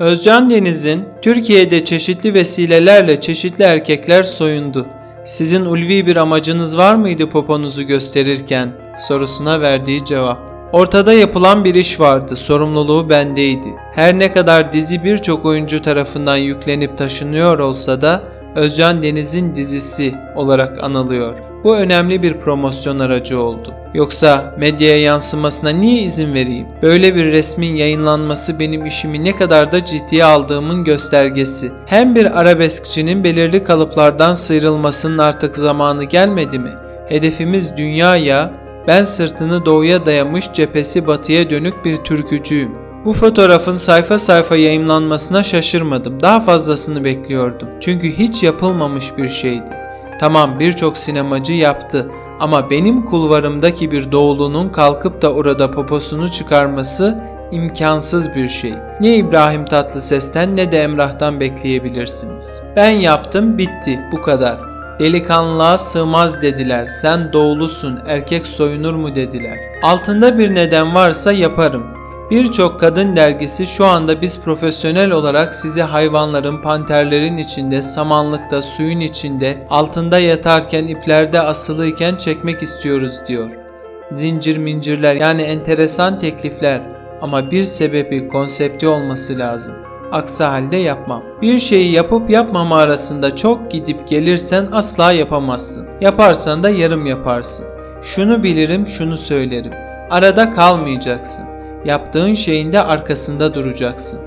Özcan Deniz'in Türkiye'de çeşitli vesilelerle çeşitli erkekler soyundu. Sizin ulvi bir amacınız var mıydı poponuzu gösterirken sorusuna verdiği cevap. Ortada yapılan bir iş vardı, sorumluluğu bendeydi. Her ne kadar dizi birçok oyuncu tarafından yüklenip taşınıyor olsa da Özcan Deniz'in dizisi olarak anılıyor. Bu önemli bir promosyon aracı oldu. Yoksa medyaya yansımasına niye izin vereyim? Böyle bir resmin yayınlanması benim işimi ne kadar da ciddiye aldığımın göstergesi. Hem bir arabeskçinin belirli kalıplardan sıyrılmasının artık zamanı gelmedi mi? Hedefimiz dünyaya, ben sırtını doğuya dayamış cephesi batıya dönük bir türkücüyüm. Bu fotoğrafın sayfa sayfa yayımlanmasına şaşırmadım. Daha fazlasını bekliyordum. Çünkü hiç yapılmamış bir şeydi. Tamam birçok sinemacı yaptı ama benim kulvarımdaki bir doğulunun kalkıp da orada poposunu çıkarması imkansız bir şey. Ne İbrahim Tatlıses'ten ne de Emrah'tan bekleyebilirsiniz. Ben yaptım bitti bu kadar. Delikanlığa sığmaz dediler. Sen doğulusun, erkek soyunur mu dediler. Altında bir neden varsa yaparım. Birçok kadın dergisi şu anda biz profesyonel olarak sizi hayvanların, panterlerin içinde, samanlıkta, suyun içinde, altında yatarken, iplerde asılıyken çekmek istiyoruz diyor. Zincir mincirler yani enteresan teklifler ama bir sebebi, konsepti olması lazım. Aksi halde yapmam. Bir şeyi yapıp yapmama arasında çok gidip gelirsen asla yapamazsın. Yaparsan da yarım yaparsın. Şunu bilirim, şunu söylerim. Arada kalmayacaksın. Yaptığın şeyin de arkasında duracaksın.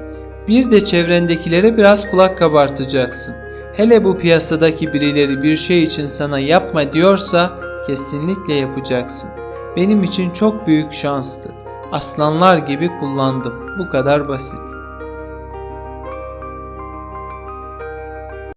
Bir de çevrendekilere biraz kulak kabartacaksın. Hele bu piyasadaki birileri bir şey için sana yapma diyorsa kesinlikle yapacaksın. Benim için çok büyük şanstı. Aslanlar gibi kullandım. Bu kadar basit.